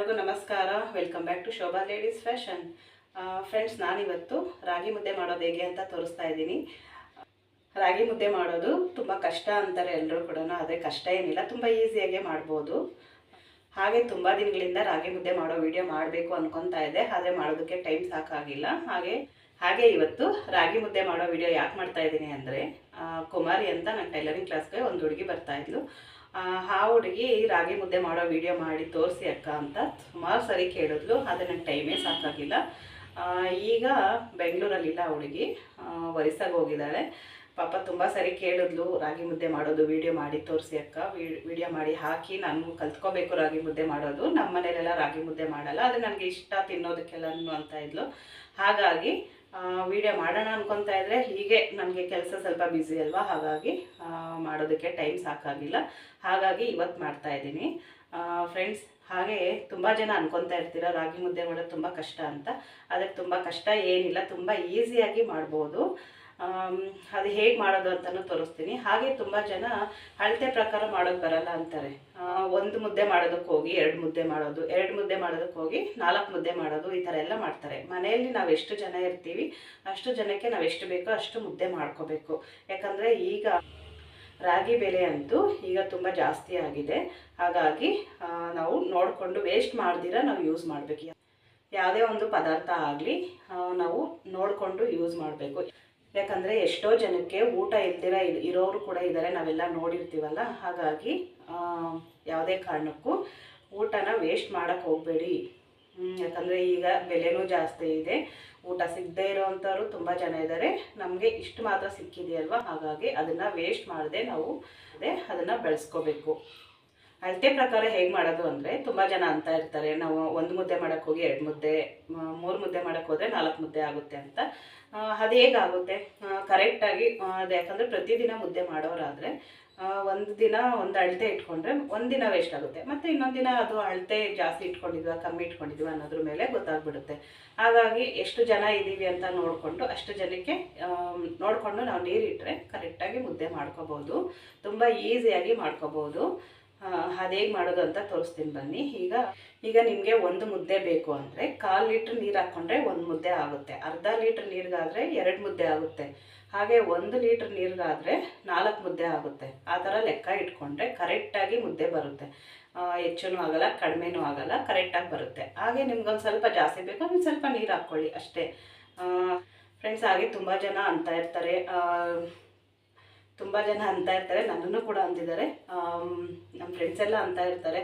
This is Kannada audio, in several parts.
ಎಲ್ಲರಿಗೂ ನಮಸ್ಕಾರ. Welcome back to Shobha ladies fashion friends ನಾನಿವತ್ತು ರಾಗಿ ಮುದ್ದೆ ಮಾಡೋದು ಹೇಗೆ ಅಂತ ತೋರಿಸ್ತಾ ಇದ್ದೀನಿ. ರಾಗಿ ಮುದ್ದೆ ಮಾಡೋದು ತುಂಬ ಕಷ್ಟ ಅಂತಾರೆ ಎಲ್ಲರೂ ಕೂಡ ಅದೇ ಕಷ್ಟ ಏನಿಲ್ಲ, ತುಂಬ ಈಸಿಯಾಗೆ ಮಾಡ್ಬೋದು. ಹಾಗೆ ತುಂಬ ದಿನಗಳಿಂದ ರಾಗಿ ಮುದ್ದೆ ಮಾಡೋ ವಿಡಿಯೋ ಮಾಡಬೇಕು ಅನ್ಕೊತಾ ಇದ್ದೆ ಆದರೆ ಮಾಡೋದಕ್ಕೆ ಟೈಮ್ ಸಾಕಾಗಿಲ್ಲ. ಹಾಗೆ ಹಾಗೆ ಇವತ್ತು ರಾಗಿ ಮುದ್ದೆ ಮಾಡೋ ವಿಡಿಯೋ ಯಾಕೆ ಮಾಡ್ತಾ ಇದ್ದೀನಿ ಅಂದರೆ ಕುಮಾರಿ ಅಂತ ನನ್ನ ಟೈಲರಿಂಗ್ ಕ್ಲಾಸ್ಗೆ ಒಂದು ಹುಡುಗಿ ಬರ್ತಾ ಇದ್ಲು. ಆ ಹುಡುಗಿ ರಾಗಿ ಮುದ್ದೆ ಮಾಡೋ ವಿಡಿಯೋ ಮಾಡಿ ತೋರಿಸಿ ಅಕ್ಕ ಅಂತ ಸುಮಾರು ಸರಿ ಕೇಳಿದ್ಲು ಅದು ನಂಗೆ ಟೈಮೇ ಸಾಕಾಗಿಲ್ಲ. ಈಗ ಬೆಂಗಳೂರಲ್ಲಿಲ್ಲ ಹುಡುಗಿ ಒರಿಸ್ಸಾಗೆ ಹೋಗಿದ್ದಾಳೆ ಪಾಪ ತುಂಬ ಸರಿ ಕೇಳಿದ್ಲು, ರಾಗಿ ಮುದ್ದೆ ಮಾಡೋದು ವಿಡಿಯೋ ಮಾಡಿ ತೋರಿಸಿ ಅಕ್ಕ ವಿಡಿಯೋ ಮಾಡಿ ಹಾಕಿ ನಾನು ಕಲ್ತ್ಕೋಬೇಕು ರಾಗಿ ಮುದ್ದೆ ಮಾಡೋದು ನಮ್ಮ ಮನೇಲೆಲ್ಲ ರಾಗಿ ಮುದ್ದೆ ಮಾಡಲ್ಲ ಅದು ನನಗೆ ಇಷ್ಟ ತಿನ್ನೋದಕ್ಕೆಲ್ಲನೂ ಅಂತ ಇದ್ಲು. ಹಾಗಾಗಿ ವಿಡಿಯೋ ಮಾಡೋಣ ಅನ್ಕೊತಾ ಇದ್ರೆ ಹೀಗೆ ನನಗೆ ಕೆಲಸ ಸ್ವಲ್ಪ ಬ್ಯುಸಿ ಅಲ್ವಾ? ಹಾಗಾಗಿ ಮಾಡೋದಕ್ಕೆ ಟೈಮ್ ಸಾಕಾಗಿಲ್ಲ. ಹಾಗಾಗಿ ಇವತ್ತು ಮಾಡ್ತಾ ಇದ್ದೀನಿ. ಫ್ರೆಂಡ್ಸ್ ಹಾಗೆ ತುಂಬ ಜನ ಅನ್ಕೊತಾ ಇರ್ತೀರ, ರಾಗಿ ಮುದ್ದೆ ಮಾಡೋದು ತುಂಬ ಕಷ್ಟ ಅಂತ. ಅದಕ್ಕೆ ತುಂಬ ಕಷ್ಟ ಏನಿಲ್ಲ, ತುಂಬ ಈಸಿಯಾಗಿ ಮಾಡ್ಬೋದು. ಅದು ಹೇಗೆ ಮಾಡೋದು ಅಂತಲೂ ತೋರಿಸ್ತೀನಿ. ಹಾಗೆ ತುಂಬ ಜನ ಅಳತೆ ಪ್ರಕಾರ ಮಾಡೋಕ್ಕೆ ಬರಲ್ಲ ಅಂತಾರೆ. ಒಂದು ಮುದ್ದೆ ಮಾಡೋದಕ್ಕೆ ಹೋಗಿ ಎರಡು ಮುದ್ದೆ ಮಾಡೋದು, ಎರಡು ಮುದ್ದೆ ಮಾಡೋದಕ್ಕೆ ಹೋಗಿ ನಾಲ್ಕು ಮುದ್ದೆ ಮಾಡೋದು, ಈ ಥರ ಎಲ್ಲ ಮಾಡ್ತಾರೆ. ಮನೆಯಲ್ಲಿ ನಾವು ಎಷ್ಟು ಜನ ಇರ್ತೀವಿ, ಅಷ್ಟು ಜನಕ್ಕೆ ನಾವು ಎಷ್ಟು ಬೇಕೋ ಅಷ್ಟು ಮುದ್ದೆ ಮಾಡ್ಕೋಬೇಕು. ಯಾಕಂದರೆ ಈಗ ರಾಗಿ ಬೆಲೆ ಅಂತೂ ಈಗ ತುಂಬ ಜಾಸ್ತಿ ಆಗಿದೆ. ಹಾಗಾಗಿ ನಾವು ನೋಡಿಕೊಂಡು ವೇಸ್ಟ್ ಮಾಡ್ದಿರ ನಾವು ಯೂಸ್ ಮಾಡಬೇಕು. ಯಾವುದೇ ಒಂದು ಪದಾರ್ಥ ಆಗಲಿ ನಾವು ನೋಡಿಕೊಂಡು ಯೂಸ್ ಮಾಡಬೇಕು. ಯಾಕಂದರೆ ಎಷ್ಟೋ ಜನಕ್ಕೆ ಊಟ ಇಲ್ದಿರ ಇಲ್- ಇರೋರು ಕೂಡ ಇದ್ದಾರೆ ನಾವೆಲ್ಲ ನೋಡಿರ್ತೀವಲ್ಲ? ಹಾಗಾಗಿ ಯಾವುದೇ ಕಾರಣಕ್ಕೂ ಊಟನ ವೇಸ್ಟ್ ಮಾಡೋಕ್ಕೆ ಹೋಗಬೇಡಿ. ಯಾಕಂದರೆ ಈಗ ಬೆಲೆನೂ ಜಾಸ್ತಿ ಇದೆ. ಊಟ ಸಿಗದೇ ಇರೋವಂಥವ್ರು ತುಂಬ ಜನ ಇದ್ದಾರೆ ನಮಗೆ ಇಷ್ಟು ಮಾತ್ರ ಸಿಕ್ಕಿದೆಯಲ್ವ? ಹಾಗಾಗಿ ಅದನ್ನು ವೇಸ್ಟ್ ಮಾಡದೆ ನಾವು ಅದೇ ಅದನ್ನು ಬೆಳೆಸ್ಕೋಬೇಕು. ಅಳತೆ ಪ್ರಕಾರ ಹೇಗೆ ಮಾಡೋದು ಅಂದರೆ, ತುಂಬ ಜನ ಅಂತ ಇರ್ತಾರೆ. ನಾವು ಒಂದು ಮುದ್ದೆ ಮಾಡೋಕ್ಕೋಗಿ ಎರಡು ಮುದ್ದೆ ಮೂರು ಮುದ್ದೆ ಮಾಡೋಕ್ಕೋದ್ರೆ ನಾಲ್ಕು ಮುದ್ದೆ ಆಗುತ್ತೆ ಅಂತ. ಅದು ಹೇಗಾಗುತ್ತೆ? ಕರೆಕ್ಟಾಗಿ ಅದು ಯಾಕಂದರೆ ಪ್ರತಿದಿನ ಮುದ್ದೆ ಮಾಡೋರಾದರೆ ಒಂದು ದಿನ ಒಂದು ಅಳತೆ ಇಟ್ಕೊಂಡ್ರೆ ಒಂದು ದಿನ ವೇಸ್ಟ್ ಆಗುತ್ತೆ ಮತ್ತು ಇನ್ನೊಂದು ದಿನ ಅದು ಅಳತೆ ಜಾಸ್ತಿ ಇಟ್ಕೊಂಡಿದ್ವಾ, ಕಮ್ಮಿ ಇಟ್ಕೊಂಡಿದ್ವಾ ಅನ್ನೋದ್ರ ಮೇಲೆ ಗೊತ್ತಾಗ್ಬಿಡುತ್ತೆ. ಹಾಗಾಗಿ ಎಷ್ಟು ಜನ ಇದ್ದೀವಿ ಅಂತ ನೋಡಿಕೊಂಡು, ಅಷ್ಟು ಜನಕ್ಕೆ ನೋಡಿಕೊಂಡು ನಾವು ನೀರಿಟ್ಟರೆ ಕರೆಕ್ಟಾಗಿ ಮುದ್ದೆ ಮಾಡ್ಕೋಬೋದು. ತುಂಬ ಈಸಿಯಾಗಿ ಮಾಡ್ಕೋಬೋದು. ಅದು ಹೇಗೆ ಮಾಡೋದು ಅಂತ ತೋರಿಸ್ತೀನಿ ಬನ್ನಿ. ಈಗ ಈಗ ನಿಮಗೆ ಒಂದು ಮುದ್ದೆ ಬೇಕು ಅಂದರೆ ಕಾಲು ಲೀಟ್ರ್ ನೀರು ಹಾಕ್ಕೊಂಡ್ರೆ ಒಂದು ಮುದ್ದೆ ಆಗುತ್ತೆ. ಅರ್ಧ ಲೀಟ್ರ್ ನೀರಿಗಾದರೆ ಎರಡು ಮುದ್ದೆ ಆಗುತ್ತೆ. ಹಾಗೆ ಒಂದು ಲೀಟ್ರ್ ನೀರಿಗಾದರೆ ನಾಲ್ಕು ಮುದ್ದೆ ಆಗುತ್ತೆ. ಆ ಥರ ಲೆಕ್ಕ ಇಟ್ಕೊಂಡ್ರೆ ಕರೆಕ್ಟಾಗಿ ಮುದ್ದೆ ಬರುತ್ತೆ. ಹೆಚ್ಚೂ ಆಗಲ್ಲ, ಕಡಿಮೆನೂ ಆಗಲ್ಲ ಕರೆಕ್ಟಾಗಿ ಬರುತ್ತೆ. ಹಾಗೆ ನಿಮ್ಗೊಂದು ಸ್ವಲ್ಪ ಜಾಸ್ತಿ ಬೇಕು ಒಂದು ಸ್ವಲ್ಪ ನೀರು ಹಾಕ್ಕೊಳ್ಳಿ ಅಷ್ಟೇ. ಫ್ರೆಂಡ್ಸ್ ಹಾಗೆ ತುಂಬ ಜನ ಅಂತ ಇರ್ತಾರೆ. ತುಂಬ ಜನ ಅಂತ ಇರ್ತಾರೆ ನನ್ನನ್ನು ಕೂಡ ಅಂತಿದ್ದಾರೆ ನಮ್ಮ ಫ್ರೆಂಡ್ಸ್ ಎಲ್ಲ ಅಂತ ಇರ್ತಾರೆ.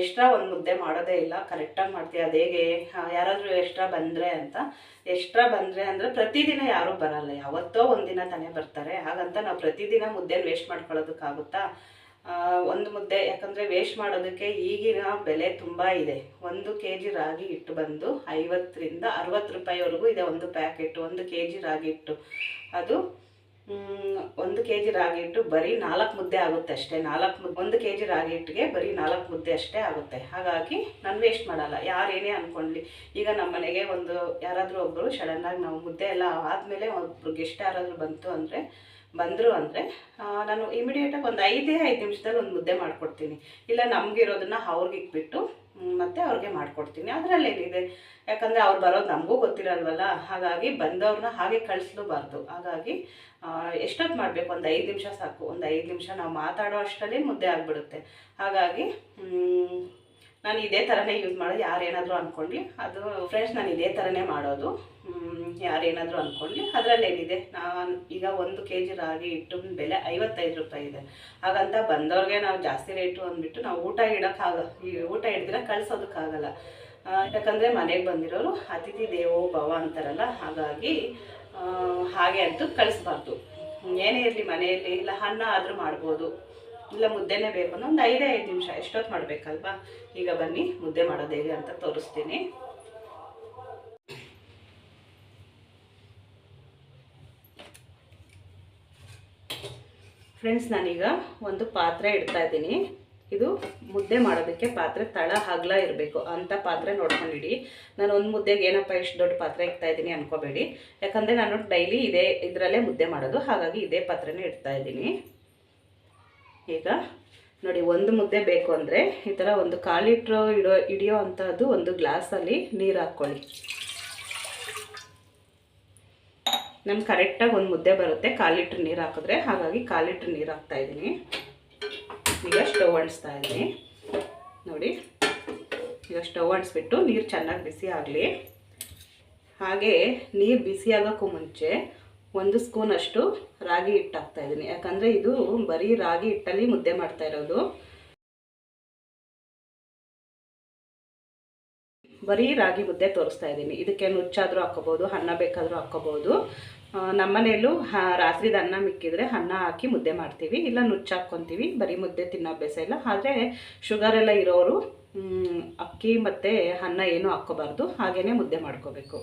ಎಕ್ಸ್ಟ್ರಾ ಒಂದು ಮುದ್ದೆ ಮಾಡೋದೇ ಇಲ್ಲ ಕರೆಕ್ಟಾಗಿ ಮಾಡ್ತೀಯ ಅದು ಹೇಗೆ? ಆ, ಯಾರಾದರೂ ಎಕ್ಸ್ಟ್ರಾ ಬಂದರೆ ಅಂತ. ಎಕ್ಸ್ಟ್ರಾ ಬಂದರೆ ಅಂದರೆ ಪ್ರತಿದಿನ ಯಾರೂ ಬರಲ್ಲ ಯಾವತ್ತೋ ಒಂದಿನ ತಾನೇ ಬರ್ತಾರೆ. ಹಾಗಂತ ನಾವು ಪ್ರತಿದಿನ ಮುದ್ದೆ ವೇಸ್ಟ್ ಮಾಡ್ಕೊಳ್ಳೋದಕ್ಕಾಗುತ್ತಾ? ಒಂದು ಮುದ್ದೆ ಯಾಕಂದರೆ ವೇಸ್ಟ್ ಮಾಡೋದಕ್ಕೆ ಈಗಿನ ಬೆಲೆ ತುಂಬ ಇದೆ. ಒಂದು ಕೆ ಜಿ ರಾಗಿ ಹಿಟ್ಟು ಬಂದು ಐವತ್ತರಿಂದ ಅರವತ್ತು ರೂಪಾಯಿವರೆಗೂ ಇದೆ ಒಂದು ಪ್ಯಾಕೆಟ್ ಒಂದು ಕೆ ಜಿ ರಾಗಿ ಹಿಟ್ಟು. ಅದು ಒಂದು ಕೆ ಜಿ ರಾಗಿ ಹಿಟ್ಟು ಬರೀ ನಾಲ್ಕು ಮುದ್ದೆ ಆಗುತ್ತೆ ಅಷ್ಟೇ. ನಾಲ್ಕು ಮುದ್ದೆ, ಒಂದು ಕೆ ಜಿ ರಾಗಿ ಹಿಟ್ಟಿಗೆ ಬರೀ ನಾಲ್ಕು ಮುದ್ದೆ ಅಷ್ಟೇ ಆಗುತ್ತೆ. ಹಾಗಾಗಿ ನಾನು ವೇಸ್ಟ್ ಮಾಡಲ್ಲ. ಯಾರೇನೇ ಅಂದ್ಕೊಂಡ್ಲಿ ಈಗ ನಮ್ಮ ಮನೆಗೆ ಒಂದು ಯಾರಾದರೂ ಒಬ್ಬರು ಸಡನ್ನಾಗಿ ನಾವು ಮುದ್ದೆ ಎಲ್ಲ ಆದಮೇಲೆ ಒಬ್ಬರು ಗೆಸ್ಟ್ ಯಾರಾದರೂ ಬಂತು ಅಂದರೆ, ಬಂದರು ಅಂದರೆ ನಾನು ಇಮಿಡಿಯೇಟಾಗಿ ಒಂದು ಐದೇ ಐದು ನಿಮಿಷದಲ್ಲಿ ಒಂದು ಮುದ್ದೆ ಮಾಡಿಕೊಡ್ತೀನಿ. ಇಲ್ಲ ನಮಗಿರೋದನ್ನ ಅವ್ರಿಗೆ ಇಟ್ಬಿಟ್ಟು ಮತ್ತೆ ಅವ್ರಿಗೆ ಮಾಡಿಕೊಡ್ತೀನಿ. ಅದರಲ್ಲೇನಿದೆ ಯಾಕಂದರೆ ಅವ್ರು ಬರೋದು ನಮಗೂ ಗೊತ್ತಿರಲ್ವಲ್ಲ? ಹಾಗಾಗಿ ಬಂದವ್ರನ್ನ ಹಾಗೆ ಕಳಿಸ್ಲೂಬಾರ್ದು. ಹಾಗಾಗಿ ಎಷ್ಟೊತ್ತು ಮಾಡಬೇಕು? ಒಂದು ಐದು ನಿಮಿಷ ಸಾಕು. ಒಂದು ಐದು ನಿಮಿಷ ನಾವು ಮಾತಾಡೋ ಅಷ್ಟರಲ್ಲಿ ಮುದ್ದೆ ಆಗಿಬಿಡುತ್ತೆ. ಹಾಗಾಗಿ ನಾನು ಇದೇ ಥರನೇ ಯೂಸ್ ಮಾಡೋದು. ಯಾರೇನಾದರೂ ಅಂದ್ಕೊಳ್ಳಿ ಅದು ಫ್ರೆಂಡ್ಸ್ ನಾನು ಇದೇ ಥರನೇ ಮಾಡೋದು. ಯಾರೇನಾದರೂ ಅಂದ್ಕೊಳ್ಳಿ ಅದರಲ್ಲೇನಿದೆ? ನಾನು ಈಗ ಒಂದು ಕೆ ಜಿ ರಾಗಿ ಇಟ್ಟು ಬೆಲೆ ಐವತ್ತೈದು ರೂಪಾಯಿ ಇದೆ. ಹಾಗಂತ ಬಂದವ್ರಿಗೆ ನಾವು ಜಾಸ್ತಿ ರೇಟು ಅಂದ್ಬಿಟ್ಟು ನಾವು ಊಟ ಇಡೋಕ್ಕಾಗ ಈ ಊಟ ಹಿಡ್ದಿರ ಕಳ್ಸೋದಕ್ಕಾಗಲ್ಲ. ಯಾಕಂದರೆ ಮನೆಗೆ ಬಂದಿರೋರು ಅತಿಥಿ ದೇವೋ ಭವ ಅಂತಾರಲ್ಲ, ಹಾಗಾಗಿ ಹಾಗೆ ಅಂತೂ ಕಳಿಸ್ಬಾರ್ದು. ಏನೇ ಇರಲಿ ಮನೆಯಲ್ಲಿ, ಇಲ್ಲ ಅನ್ನ ಆದರೂ ಮಾಡ್ಬೋದು. ಇಲ್ಲ ಮುದ್ದೆನೇ ಬೇಕು ಅನ್ನೋ ಒಂದು ಐದೇ ಐದು ನಿಮಿಷ ಎಷ್ಟೊತ್ತು ಮಾಡಬೇಕಲ್ವಾ? ಈಗ ಬನ್ನಿ, ಮುದ್ದೆ ಮಾಡೋದು ಹೇಗೆ ಅಂತ ತೋರಿಸ್ತೀನಿ. ಫ್ರೆಂಡ್ಸ್ ನಾನೀಗ ಒಂದು ಪಾತ್ರೆ ಇಡ್ತಾ ಇದ್ದೀನಿ. ಇದು ಮುದ್ದೆ ಮಾಡೋದಕ್ಕೆ ಪಾತ್ರೆ ತಳ ಹಗ್ಲ ಇರಬೇಕು. ಅಂತ ಪಾತ್ರೆ ನೋಡ್ಕೊಂಡಿಡಿ. ನಾನು ಒಂದು ಮುದ್ದೆಗೆ ಏನಪ್ಪ ಎಷ್ಟು ದೊಡ್ಡ ಪಾತ್ರೆ ಇಡ್ತಾ ಇದ್ದೀನಿ ಅನ್ಕೋಬೇಡಿ. ಯಾಕಂದರೆ ನಾನು ಡೈಲಿ ಇದೇ ಇದರಲ್ಲೇ ಮುದ್ದೆ ಮಾಡೋದು. ಹಾಗಾಗಿ ಇದೇ ಪಾತ್ರೆನೇ ಇಡ್ತಾ ಇದ್ದೀನಿ. ಈಗ ನೋಡಿ, ಒಂದು ಮುದ್ದೆ ಬೇಕು ಅಂದರೆ ಈ ಥರ ಒಂದು ಕಾಲು ಲೀಟ್ರ್ ಇಡೋ ಹಿಡಿಯೋ ಅಂಥದ್ದು ಒಂದು ಗ್ಲಾಸಲ್ಲಿ ನೀರು ಹಾಕ್ಕೊಳ್ಳಿ. ನಮ್ಗೆ ಕರೆಕ್ಟಾಗಿ ಒಂದು ಮುದ್ದೆ ಬರುತ್ತೆ, ಕಾಲು ಲೀಟ್ರ್ ನೀರು ಹಾಕಿದ್ರೆ. ಹಾಗಾಗಿ ಕಾಲು ಲೀಟ್ರ್ ನೀರು ಹಾಕ್ತಾ ಇದ್ದೀನಿ ಈಗ ಸ್ಟವ್ ಅಂಟಿಸ್ತಾ ಇದ್ದೀನಿ ನೋಡಿ, ಈಗ ಸ್ಟವ್ ಅಂಟಿಸ್ಬಿಟ್ಟು ನೀರು ಚೆನ್ನಾಗಿ ಬಿಸಿ ಆಗಲಿ. ಹಾಗೆ ನೀರು ಬಿಸಿ ಆಗೋಕ್ಕೂ ಮುಂಚೆ ಒಂದು ಸ್ಪೂನಷ್ಟು ರಾಗಿ ಹಿಟ್ಟು ಹಾಕ್ತಾ ಇದ್ದೀನಿ ಯಾಕಂದರೆ ಇದು ಬರೀ ರಾಗಿ ಹಿಟ್ಟಲ್ಲಿ ಮುದ್ದೆ ಮಾಡ್ತಾ ಇರೋದು. ಬರೀ ರಾಗಿ ಮುದ್ದೆ ತೋರಿಸ್ತಾ ಇದ್ದೀನಿ. ಇದಕ್ಕೆ ನುಚ್ಚಾದರೂ ಹಾಕ್ಕೋಬೋದು, ಅನ್ನ ಬೇಕಾದರೂ ಹಾಕ್ಕೋಬೋದು. ನಮ್ಮನೆಯಲ್ಲೂ ರಾತ್ರಿದ ಅನ್ನ ಮಿಕ್ಕಿದ್ರೆ ಅನ್ನ ಹಾಕಿ ಮುದ್ದೆ ಮಾಡ್ತೀವಿ. ಇಲ್ಲ ನುಚ್ಚು ಹಾಕ್ಕೊತೀವಿ. ಬರೀ ಮುದ್ದೆ ತಿನ್ನೋ ಅಭ್ಯಾಸ ಇಲ್ಲ. ಆದರೆ ಶುಗರ್ ಎಲ್ಲ ಇರೋರು ಅಕ್ಕಿ ಮತ್ತು ಅನ್ನ ಏನೂ ಹಾಕ್ಕೋಬಾರ್ದು. ಹಾಗೇ ಮುದ್ದೆ ಮಾಡ್ಕೋಬೇಕು.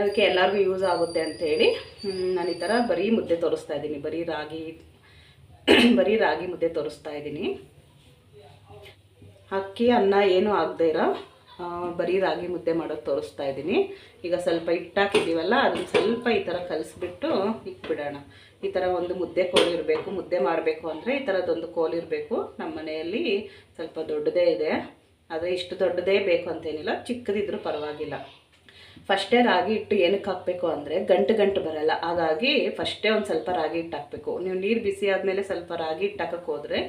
ಅದಕ್ಕೆ ಎಲ್ಲರಿಗೂ ಯೂಸ್ ಆಗುತ್ತೆ ಅಂಥೇಳಿ ನಾನು ಈ ಥರ ಬರೀ ಮುದ್ದೆ ತೋರಿಸ್ತಾ ಇದ್ದೀನಿ. ಬರೀ ರಾಗಿ ಬರೀ ರಾಗಿ ಮುದ್ದೆ ತೋರಿಸ್ತಾ ಇದ್ದೀನಿ. ಅಕ್ಕಿ, ಅನ್ನ ಏನೂ ಆಗದೆ ಇರೋ ಬರೀ ರಾಗಿ ಮುದ್ದೆ ಮಾಡೋದು ತೋರಿಸ್ತಾ ಇದ್ದೀನಿ ಈಗ ಸ್ವಲ್ಪ ಹಿಟ್ಟಾಕಿದ್ದೀವಲ್ಲ ಅದನ್ನು ಸ್ವಲ್ಪ ಈ ಥರ ಕಲಿಸ್ಬಿಟ್ಟು ಇಕ್ಬಿಡೋಣ ಈ ಥರ ಒಂದು ಮುದ್ದೆ ಕೋಲಿರಬೇಕು ಮುದ್ದೆ ಮಾಡಬೇಕು ಅಂದರೆ ಈ ಥರದೊಂದು ಕೋಲಿರಬೇಕು ನಮ್ಮ ಮನೆಯಲ್ಲಿ ಸ್ವಲ್ಪ ದೊಡ್ಡದೇ ಇದೆ. ಆದರೆ ಇಷ್ಟು ದೊಡ್ಡದೇ ಬೇಕು ಅಂತೇನಿಲ್ಲ ಚಿಕ್ಕದಿದ್ರೂ ಪರವಾಗಿಲ್ಲ. ಫಸ್ಟೇ ರಾಗಿ ಹಿಟ್ಟು ಏನಕ್ಕೆ ಹಾಕಬೇಕು ಅಂದರೆ ಗಂಟು ಗಂಟು ಬರಲ್ಲ. ಹಾಗಾಗಿ ಫಸ್ಟೇ ಒಂದು ಸ್ವಲ್ಪ ರಾಗಿ ಹಿಟ್ಟು ಹಾಕಬೇಕು. ನೀವು ನೀರು ಬಿಸಿ ಆದಮೇಲೆ ಸ್ವಲ್ಪ ರಾಗಿ ಹಿಟ್ಟು ಹಾಕಕ್ಕೆ ಹೋದರೆ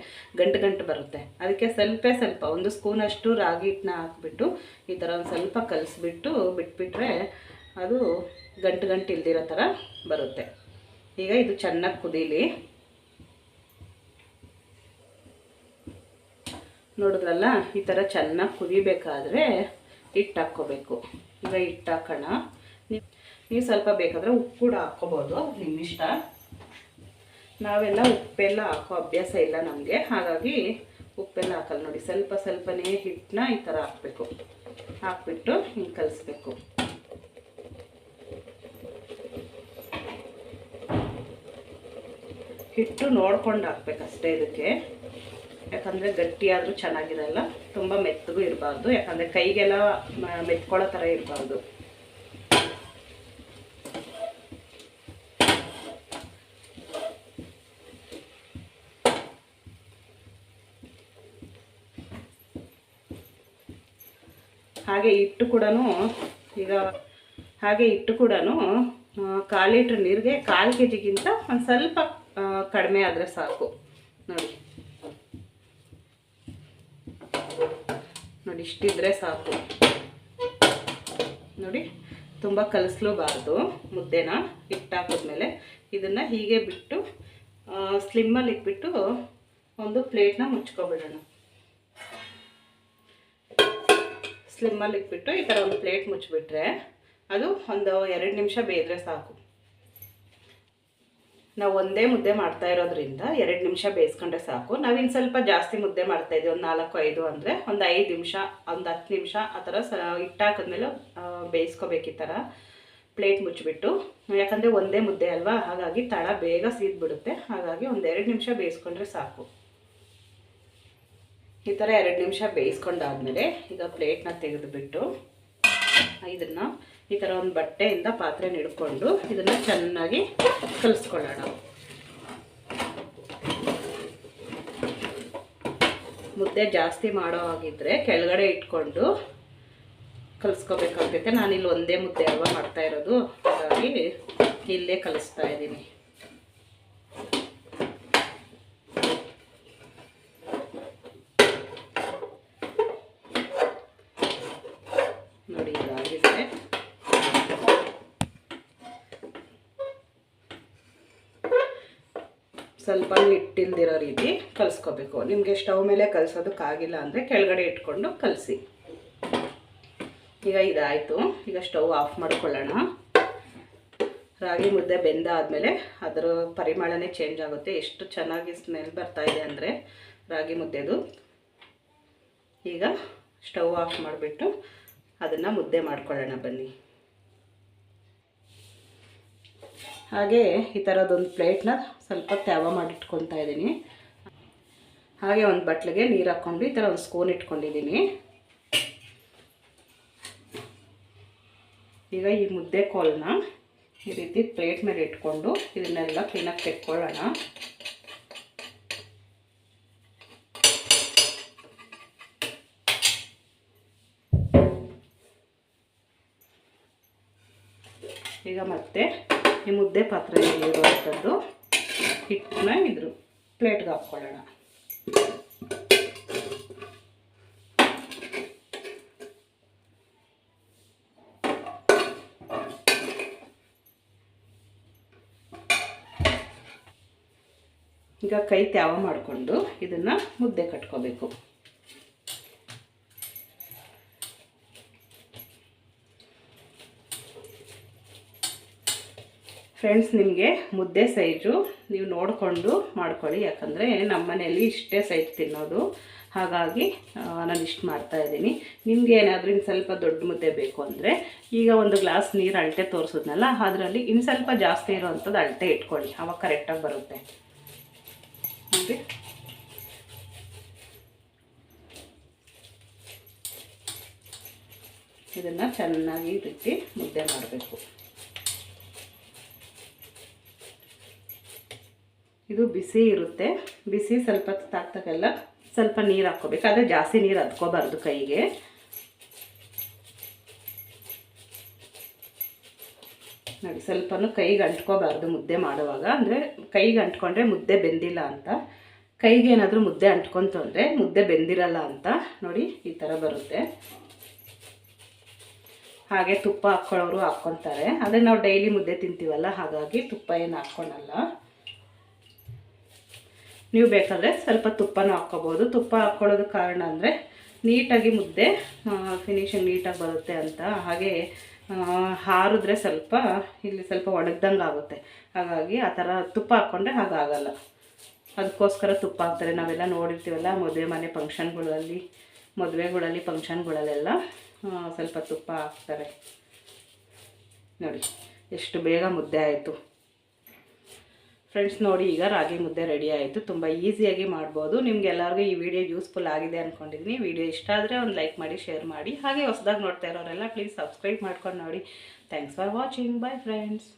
ಗಂಟು ಗಂಟು ಬರುತ್ತೆ. ಅದಕ್ಕೆ ಸ್ವಲ್ಪ ಸ್ವಲ್ಪ ಒಂದು ಸ್ಪೂನಷ್ಟು ರಾಗಿ ಹಿಟ್ಟನ್ನ ಹಾಕ್ಬಿಟ್ಟು ಈ ಥರ ಒಂದು ಸ್ವಲ್ಪ ಕಲಿಸ್ಬಿಟ್ಟು ಬಿಟ್ಬಿಟ್ರೆ ಅದು ಗಂಟು ಗಂಟು ಇಲ್ದಿರೋ ಥರ ಬರುತ್ತೆ. ಈಗ ಇದು ಚೆನ್ನಾಗಿ ಕುದೀಲಿ. ನೋಡಿದ್ರಲ್ಲ, ಈ ಥರ ಚೆನ್ನಾಗಿ ಕುದಿಬೇಕಾದ್ರೆ ಹಿಟ್ಟು ಹಾಕ್ಕೋಬೇಕು ಈಗ ಹಿಟ್ಟು ಹಾಕೋಣ ನೀವು ಸ್ವಲ್ಪ ಬೇಕಾದರೆ ಉಪ್ಪು ಕೂಡ ಹಾಕ್ಕೋಬೋದು. ನಿಮ್ಮ ಇಷ್ಟ. ನಾವೆಲ್ಲ ಉಪ್ಪೆಲ್ಲ ಹಾಕೋ ಅಭ್ಯಾಸ ಇಲ್ಲ ನಮಗೆ. ಹಾಗಾಗಿ ಉಪ್ಪೆಲ್ಲ ಹಾಕಲ್ಲ ನೋಡಿ. ಸ್ವಲ್ಪ ಸ್ವಲ್ಪನೇ ಹಿಟ್ಟನ್ನ ಈ ಥರ ಹಾಕಬೇಕು. ಹಾಕ್ಬಿಟ್ಟು ಹಿಂಗೆ ಕಲಿಸ್ಬೇಕು. ಹಿಟ್ಟು ನೋಡ್ಕೊಂಡು ಹಾಕ್ಬೇಕಷ್ಟೇ ಇದಕ್ಕೆ. ಯಾಕಂದರೆ ಗಟ್ಟಿಯಾದರೂ ಚೆನ್ನಾಗಿರಲ್ಲ, ತುಂಬ ಮೆತ್ತಗೂ ಇರಬಾರ್ದು. ಯಾಕಂದರೆ ಕೈಗೆಲ್ಲ ಮೆತ್ಕೊಳ್ಳೋ ಥರ ಇರಬಾರ್ದು. ಹಾಗೆ ಇಟ್ಟು ಕೂಡ ಈಗ, ಹಾಗೆ ಇಟ್ಟು ಕೂಡ ಕಾಲು ಲೀಟ್ರ್ ನೀರಿಗೆ ಕಾಲು ಕೆ ಜಿಗಿಂತ ಒಂದು ಸ್ವಲ್ಪ ಕಡಿಮೆ ಆದರೆ ಸಾಕು ನೋಡಿ ಇಷ್ಟಿದ್ರೆ ಸಾಕು. ನೋಡಿ, ತುಂಬ ಕಲಿಸ್ಲೂಬಾರ್ದು ಮುದ್ದೆನ ಹಿಟ್ಟು ಹಾಕಿದ್ಮೇಲೆ ಇದನ್ನು ಹೀಗೆ ಬಿಟ್ಟು ಸ್ಲಿಮ್ಮಲ್ಲಿ ಇಟ್ಬಿಟ್ಟು ಒಂದು ಪ್ಲೇಟ್ನ ಮುಚ್ಕೊಬಿಡೋಣ. ಸ್ಲಿಮ್ಮಲ್ಲಿ ಇಟ್ಬಿಟ್ಟು ಈ ಥರ ಒಂದು ಪ್ಲೇಟ್ ಮುಚ್ಚಿಬಿಟ್ರೆ ಅದು ಒಂದು ಎರಡು ನಿಮಿಷ ಬೇಯ್ದರೆ ಸಾಕು. ನಾವು ಒಂದೇ ಮುದ್ದೆ ಮಾಡ್ತಾ ಇರೋದ್ರಿಂದ ಎರಡು ನಿಮಿಷ ಬೇಯಿಸ್ಕೊಂಡ್ರೆ ಸಾಕು. ನಾವಿನ್ನು ಸ್ವಲ್ಪ ಜಾಸ್ತಿ ಮುದ್ದೆ ಮಾಡ್ತಾ ಇದ್ದೀವಿ ಒಂದು ನಾಲ್ಕು, ಐದು ಅಂದರೆ ಒಂದು ಐದು ನಿಮಿಷ, ಒಂದು ಹತ್ತು ನಿಮಿಷ ಆ ಥರ ಸ ಇಟ್ಟಾಕಿದ್ಮೇಲೆ ಬೇಯಿಸ್ಕೋಬೇಕು ಈ ಥರ ಪ್ಲೇಟ್ ಮುಚ್ಚಿಬಿಟ್ಟು. ಯಾಕಂದರೆ ಒಂದೇ ಮುದ್ದೆ ಅಲ್ವಾ? ಹಾಗಾಗಿ ತಳ ಬೇಗ ಸೀದ್ಬಿಡುತ್ತೆ. ಹಾಗಾಗಿ ಒಂದು ಎರಡು ನಿಮಿಷ ಬೇಯಿಸ್ಕೊಂಡ್ರೆ ಸಾಕು. ಈ ಥರ ಎರಡು ನಿಮಿಷ ಬೇಯಿಸ್ಕೊಂಡಾದ್ಮೇಲೆ ಈಗ ಪ್ಲೇಟ್ನ ತೆಗೆದುಬಿಟ್ಟು ಇದನ್ನು ಈ ಥರ ಒಂದು ಬಟ್ಟೆಯಿಂದ ಪಾತ್ರೆ ಹಿಡ್ಕೊಂಡು ಇದನ್ನು ಚೆನ್ನಾಗಿ ಕಲಿಸ್ಕೊಳ್ಳೋಣ. ಮುದ್ದೆ ಜಾಸ್ತಿ ಮಾಡೋ ಹಾಗಿದ್ರೆ ಕೆಳಗಡೆ ಇಟ್ಕೊಂಡು ಕಲಿಸ್ಕೋಬೇಕಾಗ್ತೈತೆ. ನಾನಿಲ್ಲಿ ಒಂದೇ ಮುದ್ದೆ ಅಲ್ವಾ ಮಾಡ್ತಾ ಇರೋದು. ಹಾಗಾಗಿ ಇಲ್ಲೇ ಕಲಿಸ್ತಾ ಇದ್ದೀನಿ. ಸ್ವಲ್ಪ ನಿಟ್ಟಿಲ್ದಿರೋ ರೀತಿ ಕಲಿಸ್ಕೋಬೇಕು. ನಿಮಗೆ ಸ್ಟವ್ ಮೇಲೆ ಕಲಿಸೋದಕ್ಕಾಗಿಲ್ಲ ಅಂದರೆ ಕೆಳಗಡೆ ಇಟ್ಕೊಂಡು ಕಲಸಿ. ಈಗ ಇದಾಯಿತು. ಈಗ ಸ್ಟವ್ ಆಫ್ ಮಾಡ್ಕೊಳ್ಳೋಣ. ರಾಗಿ ಮುದ್ದೆ ಬೆಂದಾದಮೇಲೆ ಅದರ ಪರಿಮಳನೇ ಚೇಂಜ್ ಆಗುತ್ತೆ. ಎಷ್ಟು ಚೆನ್ನಾಗಿ ಸ್ಮೆಲ್ ಬರ್ತಾ ಇದೆ ಅಂದರೆ ರಾಗಿ ಮುದ್ದೆದು. ಈಗ ಸ್ಟವ್ ಆಫ್ ಮಾಡಿಬಿಟ್ಟು ಅದನ್ನು ಮುದ್ದೆ ಮಾಡ್ಕೊಳ್ಳೋಣ ಬನ್ನಿ. ಹಾಗೆ ಈ ಥರದೊಂದು ಪ್ಲೇಟ್ನ ಸ್ವಲ್ಪ ತ್ಯಾವ ಮಾಡಿಟ್ಕೊತಾ ಇದ್ದೀನಿ. ಹಾಗೆ ಒಂದು ಬಟ್ಲಿಗೆ ನೀರು ಹಾಕ್ಕೊಂಡು ಈ ಥರ ಒಂದು ಸ್ಕೂನ್ ಇಟ್ಕೊಂಡಿದ್ದೀನಿ. ಈಗ ಈ ಮುದ್ದೆ ಕೋಲನ್ನ ಈ ರೀತಿ ಪ್ಲೇಟ್ ಮೇಲೆ ಇಟ್ಕೊಂಡು ಇದನ್ನೆಲ್ಲ ಕ್ಲೀನಾಗಿ ತೆಕ್ಕೊಳ್ಳೋಣ. ಈಗ ಮತ್ತೆ ಈ ಮುದ್ದೆ ಪಾತ್ರೆಯಲ್ಲಿ ಇರುವಂಥದ್ದು ಹಿಟ್ಟನ್ನ ಇದ್ರು ಪ್ಲೇಟ್ಗೆ ಹಾಕ್ಕೊಳ್ಳೋಣ. ಈಗ ಕೈ ತ್ಯಾವ ಮಾಡಿಕೊಂಡು ಇದನ್ನು ಮುದ್ದೆ ಕಟ್ಕೋಬೇಕು. ಫ್ರೆಂಡ್ಸ್ ನಿಮಗೆ ಮುದ್ದೆ ಸೈಜು ನೀವು ನೋಡಿಕೊಂಡು ಮಾಡ್ಕೊಳ್ಳಿ. ಯಾಕಂದರೆ ನಮ್ಮ ಮನೆಯಲ್ಲಿ ಇಷ್ಟೇ ಸೈಜ್ ತಿನ್ನೋದು. ಹಾಗಾಗಿ ನಾನು ಇಷ್ಟು ಮಾಡ್ತಾಯಿದ್ದೀನಿ ನಿಮಗೆ ಏನಾದರೂ ಇನ್ನು ಸ್ವಲ್ಪ ದೊಡ್ಡ ಮುದ್ದೆ ಬೇಕು ಅಂದರೆ, ಈಗ ಒಂದು ಗ್ಲಾಸ್ ನೀರು ಅಳತೆ ತೋರಿಸಿದ್ನಲ್ಲ, ಅದರಲ್ಲಿ ಇನ್ನು ಸ್ವಲ್ಪ ಜಾಸ್ತಿ ಇರೋವಂಥದ್ದು ಅಳತೆ ಇಟ್ಕೊಳ್ಳಿ. ಅವಾಗ ಕರೆಕ್ಟಾಗಿ ಬರುತ್ತೆ. ನೋಡಿ ಇದನ್ನು ಚೆನ್ನಾಗಿ ರೀತಿ ಮುದ್ದೆ ಮಾಡಬೇಕು. ಇದು ಬಿಸಿ ಇರುತ್ತೆ. ಬಿಸಿ ಸ್ವಲ್ಪ ತಾಕ್ತಾಗೆಲ್ಲ ಸ್ವಲ್ಪ ನೀರು ಹಾಕ್ಕೋಬೇಕು. ಆದರೆ ಜಾಸ್ತಿ ನೀರು ಹತ್ಕೋಬಾರ್ದು ಕೈಗೆ. ನೋಡಿ, ಸ್ವಲ್ಪನೂ ಕೈಗೆ ಅಂಟ್ಕೋಬಾರ್ದು ಮುದ್ದೆ ಮಾಡುವಾಗ. ಅಂದರೆ ಕೈಗೆ ಅಂಟ್ಕೊಂಡ್ರೆ ಮುದ್ದೆ ಬೆಂದಿಲ್ಲ ಅಂತ. ಕೈಗೆ ಏನಾದರೂ ಮುದ್ದೆ ಅಂಟ್ಕೊಂತು ಅಂದರೆ ಮುದ್ದೆ ಬೆಂದಿರಲ್ಲ ಅಂತ ನೋಡಿ ಈ ಥರ ಬರುತ್ತೆ. ಹಾಗೆ ತುಪ್ಪ ಹಾಕ್ಕೊಳ್ಳೋರು ಹಾಕ್ಕೊತಾರೆ. ಅದೇ ನಾವು ಡೈಲಿ ಮುದ್ದೆ ತಿಂತೀವಲ್ಲ, ಹಾಗಾಗಿ ತುಪ್ಪ ಏನು ಹಾಕ್ಕೊಳಲ್ಲ. ನೀವು ಬೇಕಾದರೆ ಸ್ವಲ್ಪ ತುಪ್ಪನೂ ಹಾಕ್ಕೋಬೋದು. ತುಪ್ಪ ಹಾಕ್ಕೊಳ್ಳೋದು ಕಾರಣ ಅಂದರೆ ನೀಟಾಗಿ ಮುದ್ದೆ ಫಿನಿಶಿಂಗ್ ನೀಟಾಗಿ ಬರುತ್ತೆ ಅಂತ. ಹಾಗೆ ಹಾರಿದ್ರೆ ಸ್ವಲ್ಪ ಇಲ್ಲಿ ಸ್ವಲ್ಪ ಒಣಗ್ದಂಗೆ ಆಗುತ್ತೆ. ಹಾಗಾಗಿ ಆ ಥರ ತುಪ್ಪ ಹಾಕ್ಕೊಂಡ್ರೆ ಹಾಗಾಗಲ್ಲ. ಅದಕ್ಕೋಸ್ಕರ ತುಪ್ಪ ಹಾಕ್ತಾರೆ. ನಾವೆಲ್ಲ ನೋಡಿರ್ತೀವಲ್ಲ, ಮದುವೆ ಮನೆ ಫಂಕ್ಷನ್ಗಳಲ್ಲಿ ಮದುವೆಗಳಲ್ಲಿ ಫಂಕ್ಷನ್ಗಳಲ್ಲೆಲ್ಲ ಸ್ವಲ್ಪ ತುಪ್ಪ ಹಾಕ್ತಾರೆ. ನೋಡಿ, ಎಷ್ಟು ಬೇಗ ಮುದ್ದೆ ಆಯಿತು. ಫ್ರೆಂಡ್ಸ್ ನೋಡಿ, ಈಗ ರಾಗಿ ಮುದ್ದೆ ರೆಡಿ ಆಯಿತು. ತುಂಬ ಈಸಿಯಾಗಿ ಮಾಡ್ಬೋದು. ನಿಮ್ಗೆ ಎಲ್ಲರಿಗೂ ಈ ವಿಡಿಯೋ ಯೂಸ್ಫುಲ್ ಆಗಿದೆ ಅಂದ್ಕೊಂಡಿದ್ದೀನಿ ವಿಡಿಯೋ ಇಷ್ಟ ಆದರೆ ಒಂದು ಲೈಕ್ ಮಾಡಿ ಶೇರ್ ಮಾಡಿ. ಹಾಗೆ ಹೊಸದಾಗಿ ನೋಡ್ತಾ ಇರೋರೆಲ್ಲ ಪ್ಲೀಸ್ ಸಬ್ಸ್ಕ್ರೈಬ್ ಮಾಡ್ಕೊಂಡು ನೋಡಿ. Thanks for watching bye friends